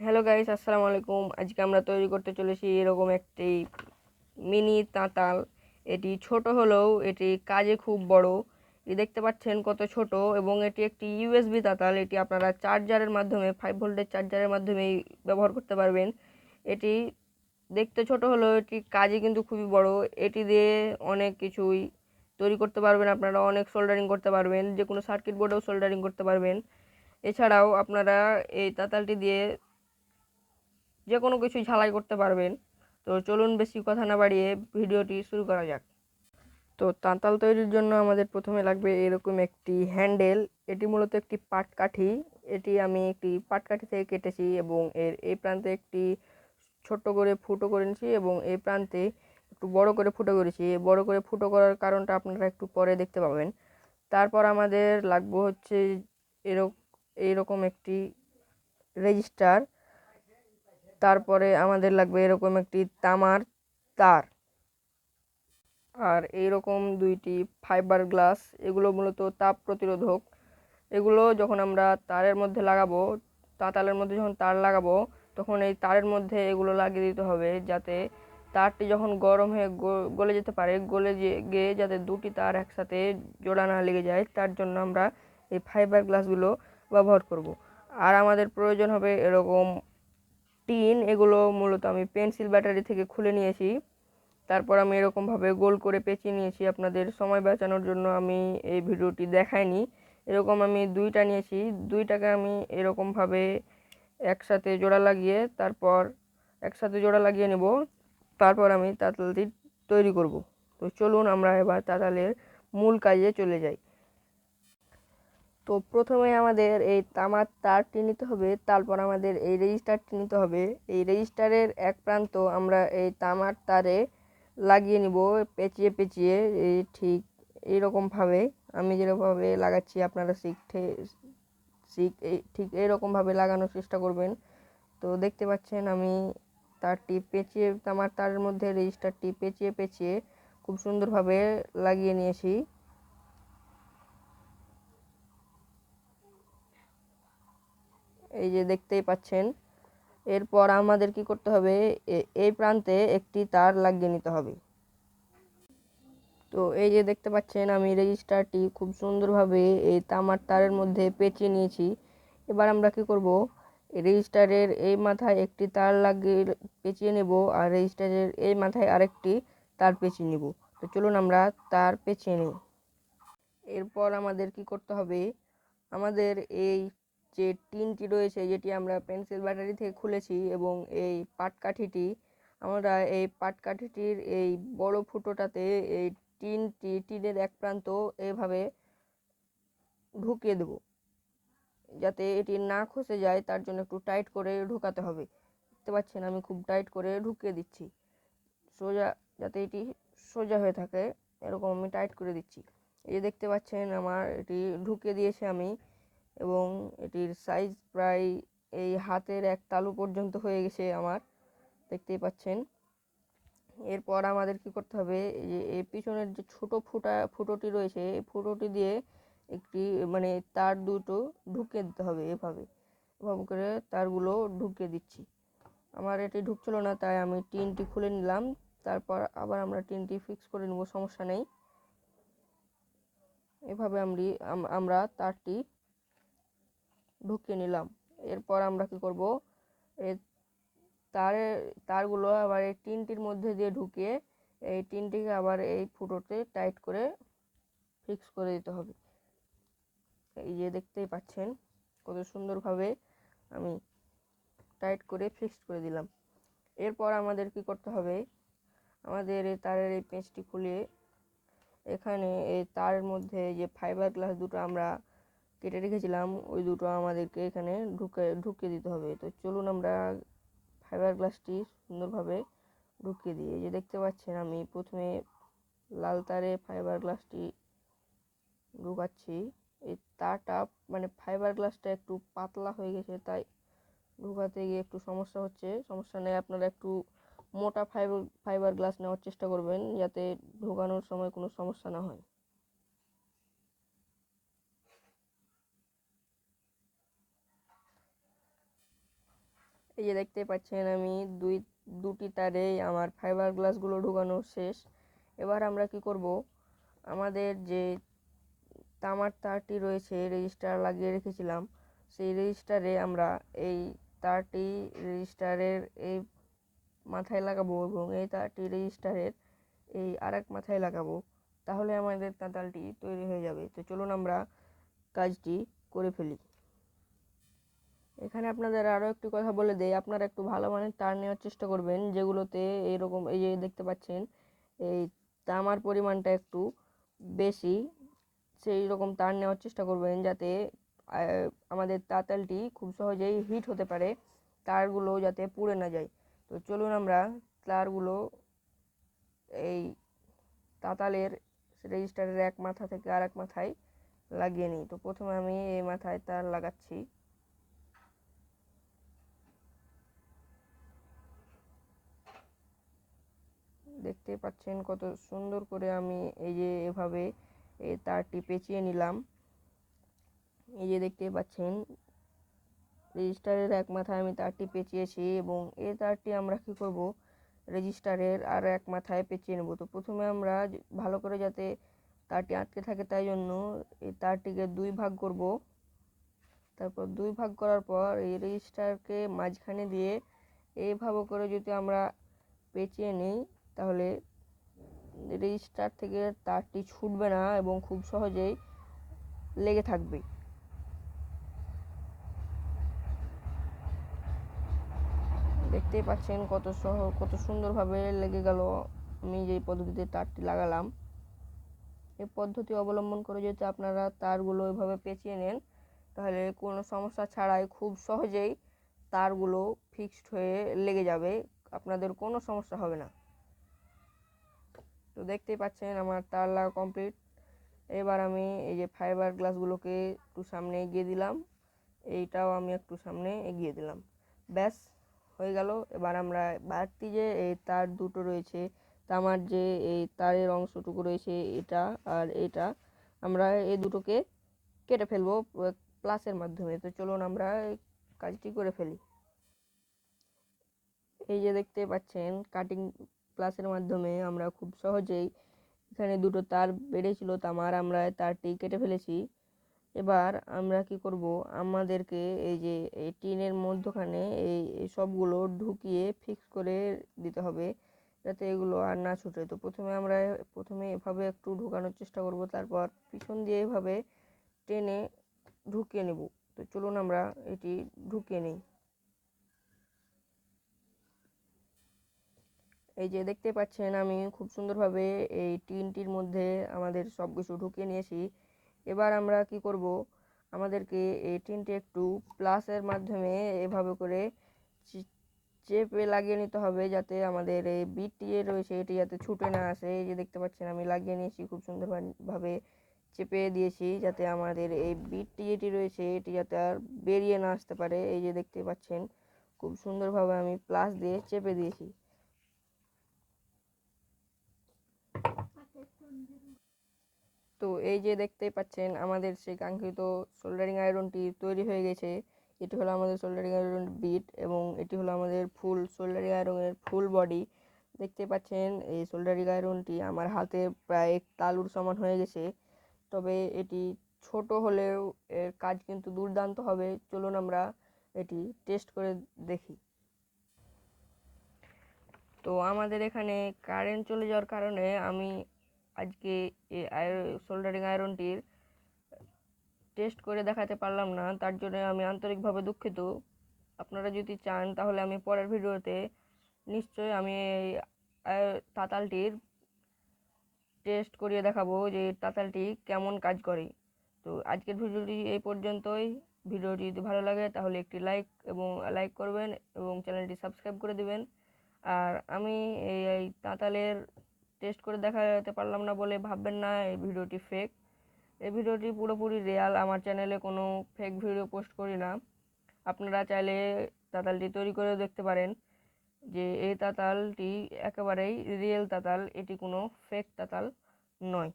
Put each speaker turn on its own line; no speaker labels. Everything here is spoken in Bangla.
হ্যালো গাইস আসসালামু আলাইকুম আজকে আমরা তৈরি করতে চলেছি এরকম একটি মিনি তাঁতাল। এটি ছোট হলেও এটি কাজে খুব বড়। দেখতে পাচ্ছেন কত ছোট এবং এটি একটি ইউএসবি তাঁতাল। এটি আপনারা চার্জারের মাধ্যমে ফাইভ ভোল্টের চার্জারের মাধ্যমেই ব্যবহার করতে পারবেন। এটি দেখতে ছোট হলেও এটি কাজে কিন্তু খুবই বড়। এটি দিয়ে অনেক কিছুই তৈরি করতে পারবেন। আপনারা অনেক সোল্ডারিং করতে পারবেন। যে কোনো সার্কিট বোর্ডেও সোল্ডারিং করতে পারবেন। এছাড়াও আপনারা এই তাঁতালটি দিয়ে যে কোনো কিছু ঝালাই করতে পারবেন। তো চলুন বেশি কথা না বাড়িয়ে ভিডিওটি শুরু করা যাক। তো তাঁতাল তৈরির জন্য আমাদের প্রথমে লাগবে এরকম একটি হ্যান্ডেল। এটি মূলত একটি পাটকাঠি এটি আমি একটি পাটকাঠি থেকে কেটেছি এবং এর এই প্রান্তে একটি ছোট্ট করে ফুটো করে নিয়েছি এবং এই প্রান্তে একটু বড় করে ফুটো করেছি। বড় করে ফুটো করার কারণটা আপনারা একটু পরে দেখতে পাবেন। তারপর আমাদের লাগবে হচ্ছে এরকম এইরকম একটি রেজিস্টার। তারপরে আমাদের লাগবে এরকম একটি তামার তার। আর এইরকম দুইটি ফাইবার গ্লাস এগুলো মূলত তাপ প্রতিরোধক। এগুলো যখন আমরা তারের মধ্যে লাগাবো তাতালের মধ্যে যখন তার লাগাবো, তখন এই তারের মধ্যে এগুলো লাগিয়ে দিতে হবে যাতে তারটি যখন গরম হয়ে গলে যেতে পারে, গলে গিয়ে যাতে দুটি তার একসাথে জোড়া না লেগে যায়, তার জন্য আমরা এই ফাইবার গ্লাসগুলো ব্যবহার করব। আর আমাদের প্রয়োজন হবে এরকম টিন, এগুলো মূলত আমি পেন্সিল ব্যাটারি থেকে খুলে নিয়েছি। তারপর আমি এরকমভাবে গোল করে পেঁচিয়ে নিয়েছি। আপনাদের সময় বাঁচানোর জন্য আমি এই ভিডিওটি দেখাইনি। এরকম আমি দুইটা নিয়েছি। দুইটাকে আমি এরকমভাবে একসাথে জোড়া লাগিয়ে তারপর একসাথে জোড়া লাগিয়ে নেব। তারপর আমি তাঁতালটি তৈরি করব। তো চলুন আমরা এবার তাঁতালের মূল কাজে চলে যাই। তো প্রথমে আমাদের এই তামার তারটি নিতে হবে, তারপর আমাদের এই রেজিস্টারটি নিতে হবে। এই রেজিস্টারের এক প্রান্ত আমরা এই তামার তারে লাগিয়ে নিব, পেঁচিয়ে পেঁচিয়ে। এই ঠিক এইরকমভাবে আমি যেরকমভাবে লাগাচ্ছি, আপনারা শিখতে শিখ এই ঠিক এইরকমভাবে লাগানোর চেষ্টা করবেন। তো দেখতে পাচ্ছেন, আমি তারটি পেঁচিয়ে, তামার তারের মধ্যে রেজিস্টারটি পেঁচিয়ে পেঁচিয়ে খুব সুন্দরভাবে লাগিয়ে নিয়েছি। এই যে দেখতেই পাচ্ছেন, এরপর আমাদের কি করতে হবে? এই প্রান্তে একটি তার লাগিয়ে নিতে হবে। তো এই যে দেখতে পাচ্ছেন, আমি রেজিস্টারটি খুব সুন্দরভাবে এই তামার তারের মধ্যে পেঁচিয়ে নিয়েছি। এবার আমরা কি করব? রেজিস্টারের এই মাথায় একটি তার লাগিয়ে পেঁচিয়ে নেব আর রেজিস্টারের এই মাথায় আরেকটি তার পেঁচিয়ে নেব। তো চলুন আমরা তার পেঁচিয়ে নিই। এরপর আমাদের কি করতে হবে? আমাদের এই যে টিনটি রয়েছে, যেটি আমরা পেন্সিল ব্যাটারি থেকে খুলেছি এবং এই পাটকাঠিটি, আমরা এই পাটকাঠিটির এই বড় ফুটোটাতে এই টিনটি টিনের এক প্রান্ত এভাবে ঢুকিয়ে দেব। যাতে এটি না খসে যায়, তার জন্য একটু টাইট করে ঢুকাতে হবে। দেখতে পাচ্ছেন, আমি খুব টাইট করে ঢুকিয়ে দিচ্ছি। সোজা, যাতে এটি সোজা হয়ে থাকে, এরকম আমি টাইট করে দিচ্ছি। এই যে দেখতে পাচ্ছেন, আমার এটি ঢুকিয়ে দিয়েছে আমি। এবং এটির সাইজ প্রায় এই হাতের এক তালু পর্যন্ত হয়ে গেছে আমার। দেখতেই পাচ্ছেন। এরপর আমাদের কি করতে হবে যে এই পিছনের যে ছোট ফুটা, ফুটোটি রয়েছে, এই ফুটোটি দিয়ে একটি মানে তার দুটো ঢুকিয়ে দিতে হবে এভাবে। এভাবে করে তারগুলো ঢুকিয়ে দিচ্ছি। আমার এটি ঢুকছিল না, তাই আমি টিনটি খুলে নিলাম। তারপর আবার আমরা টিনটি ফিক্স করে নেব, সমস্যা নেই। এভাবে আমি, আমরা তারটি ঢুকিয়ে নিলাম। এরপর আমরা কি করব? তারে, তারগুলো আবার এই টিনটির মধ্যে দিয়ে ঢুকিয়ে এই টিনটিকে আবার এই ফুটোতে টাইট করে ফিক্স করে দিতে হবে। এই যে দেখতেই পাচ্ছেন কত সুন্দরভাবে আমি টাইট করে ফিক্সড করে দিলাম। এরপর আমাদের কি করতে হবে? আমাদের এই তারের এই পেঁচটি খুলে এখানে এই তারের মধ্যে যে ফাইবার গ্লাস দুটো আমরা কেটে রেখেছিলাম, ওই দুটো আমাদেরকে এখানে ঢুকে, ঢুকিয়ে দিতে হবে। তো চলুন আমরা ফাইবার গ্লাসটি সুন্দরভাবে ঢুকিয়ে দিই। এই যে দেখতে পাচ্ছেন, আমি প্রথমে লাল তারে ফাইবার গ্লাসটি ঢুকাচ্ছি। এই তারটা মানে ফাইবার গ্লাসটা একটু পাতলা হয়ে গেছে, তাই ঢুকাতে গিয়ে একটু সমস্যা হচ্ছে। সমস্যা নেই, আপনারা একটু মোটা ফাইবার ফাইবার গ্লাস নেওয়ার চেষ্টা করবেন, যাতে ঢোকানোর সময় কোনো সমস্যা না হয়। এই যে দেখতে পাচ্ছেন আমি দুই, দুটি তারে আমার ফাইবার গ্লাসগুলো ঢুকানো শেষ। এবার আমরা কি করব? আমাদের যে তামার তারটি রয়েছে রেজিস্টার লাগিয়ে রেখেছিলাম। সেই রেজিস্টারে আমরা এই তারটি রেজিস্টারের এই মাথায় লাগাবো এবং এই তারটি রেজিস্টারের এই আরেক মাথায় লাগাবো। তাহলে আমাদের তাঁতালটি তৈরি হয়ে যাবে। তো চলুন আমরা কাজটি করে ফেলি। এখানে আপনাদের আরও একটি কথা বলে দেই। আপনারা একটু ভালো মানের তার নেওয়ার চেষ্টা করবেন, যেগুলোতে এইরকম এই যে দেখতে পাচ্ছেন, এই তামার পরিমাণটা একটু বেশি, সেই রকম তার নেওয়ার চেষ্টা করবেন যাতে আমাদের তাঁতালটি খুব সহজেই হিট হতে পারে, তারগুলো যাতে পুড়ে না যায়। তো চলুন আমরা তারগুলো এই তাতালের রেজিস্টারের এক মাথা থেকে আর এক মাথায় লাগিয়ে নিই। তো প্রথমে আমি এই মাথায় তার লাগাচ্ছি। দেখতে পাচ্ছেন কত সুন্দর করে আমি এই যে এভাবে এই তারটি পেঁচিয়ে নিলাম। এই যে দেখতে পাচ্ছেন, রেজিস্টারের এক মাথায় আমি তারটি পেঁচিয়েছি এবং এই তারটি আমরা কি করব? রেজিস্টারের আর এক মাথায় পেঁচিয়ে নেব। তো প্রথমে আমরা ভালো করে যাতে তারটি আটকে থাকে তাই জন্য এই তারটিকে দুই ভাগ করব। তারপর দুই ভাগ করার পর এই রেজিস্টারকে মাঝখানে দিয়ে এইভাবে করে যদি আমরা পেঁচিয়ে নিই তাহলে রেজিস্টার থেকে তারটি ছুটবে না এবং খুব সহজেই লেগে থাকবে। দেখতেই পাচ্ছেন কত সহ, কত সুন্দরভাবে লেগে গেল। আমি যেই পদ্ধতিতে তারটি লাগালাম এই পদ্ধতি অবলম্বন করে যদি আপনারা তারগুলো এভাবে পেঁচিয়ে নেন, তাহলে কোনো সমস্যা ছাড়াই খুব সহজেই তারগুলো ফিক্সড হয়ে লেগে যাবে। আপনাদের কোনো সমস্যা হবে না। তো দেখতেই পাচ্ছেন আমার তার লাগা কমপ্লিট এবার আমি এই যে ফাইবার গ্লাসগুলোকে একটু সামনে এগিয়ে দিলাম। এইটাও আমি একটু সামনে এগিয়ে দিলাম। ব্যাস, হয়ে গেল। এবার আমরা বাড়তি যে এই তার দুটো রয়েছে, তামার যে এই তারের অংশটুকু রয়েছে, এটা আর এটা, আমরা এই দুটোকে কেটে ফেলব প্লাসের মাধ্যমে। তো চলুন আমরা কাজটি করে ফেলি। এই যে দেখতে পাচ্ছেন কাটিং প্লাসের মাধ্যমে আমরা খুব সহজেই এখানে দুটো তার বেড়েছিল তামার আমরা তারটি কেটে ফেলেছি। এবার আমরা কি করব? আমাদেরকে এই যে এই টিনের মধ্যখানে এই এই সবগুলো ঢুকিয়ে ফিক্স করে দিতে হবে, যাতে এগুলো আর না ছুটে। তো প্রথমে আমরা প্রথমে এভাবে একটু ঢুকানোর চেষ্টা করব, তারপর পিছন দিয়ে এভাবে টেনে ঢুকিয়ে নেব। তো চলুন আমরা এটি ঢুকিয়ে নিই। এই যে দেখতে পাচ্ছেন, আমি খুব সুন্দরভাবে এই টিনটির মধ্যে আমাদের সব কিছু ঢুকিয়ে নিয়েছি। এবার আমরা কি করব? আমাদেরকে এই টিনটি একটু প্লাসের মাধ্যমে এভাবে করে চেপে লাগিয়ে নিতে হবে যাতে আমাদের এই বিটটি রয়েছে, এটি যাতে ছুটে না আসে। এই যে দেখতে পাচ্ছেন, আমি লাগিয়ে নিয়েছি, খুব সুন্দরভাবে চেপে দিয়েছি যাতে আমাদের এই বিটটি যেটি রয়েছে, এটি যাতে আর বেরিয়ে না আসতে পারে। এই যে দেখতে পাচ্ছেন, খুব সুন্দরভাবে আমি প্লাস দিয়ে চেপে দিয়েছি। তো এই যে দেখতেই পাচ্ছেন, আমাদের সেই কাঙ্ক্ষিত সোল্ডারিং আয়রনটি তৈরি হয়ে গেছে। এটি হলো আমাদের সোল্ডারিং আয়রন বিট এবং এটি হলো আমাদের ফুল সোল্ডারিং আয়রনের ফুল বডি দেখতে পাচ্ছেন, এই সোল্ডারিং আয়রনটি আমার হাতে প্রায় তালুর সমান হয়ে গেছে। তবে এটি ছোট হলেও এর কাজ কিন্তু দুর্দান্ত হবে। চলুন আমরা এটি টেস্ট করে দেখি। তো আমাদের এখানে কারেন্ট চলে যাওয়ার কারণে আমি আজকে এই সোল্ডারিং আয়রনটির টেস্ট করে দেখাতে পারলাম না, তার জন্য আমি আন্তরিকভাবে দুঃখিত। আপনারা যদি চান, তাহলে আমি পরের ভিডিওতে নিশ্চয়ই আমি এই তাতালটির টেস্ট করিয়ে দেখাবো যে তাতালটি কেমন কাজ করে। তো আজকের ভিডিওটি এই পর্যন্তই। ভিডিওটি যদি ভালো লাগে, তাহলে একটি লাইক এবং লাইক করবেন এবং চ্যানেলটি সাবস্ক্রাইব করে দেবেন। আর আমি এই তাঁতালের টেস্ট করে দেখাতে পারলাম না বলে ভাববেন না, এই ভিডিওটি ফেক এই ভিডিওটি পুরোপুরি রিয়াল আমার চ্যানেলে কোনো ফেক ভিডিও পোস্ট করি না। আপনারা চাইলে তাতালটি তৈরি করেও দেখতে পারেন যে, এই তাতালটি একেবারেই রিয়েল তাতাল, এটি কোনো ফেক তাতাল নয়।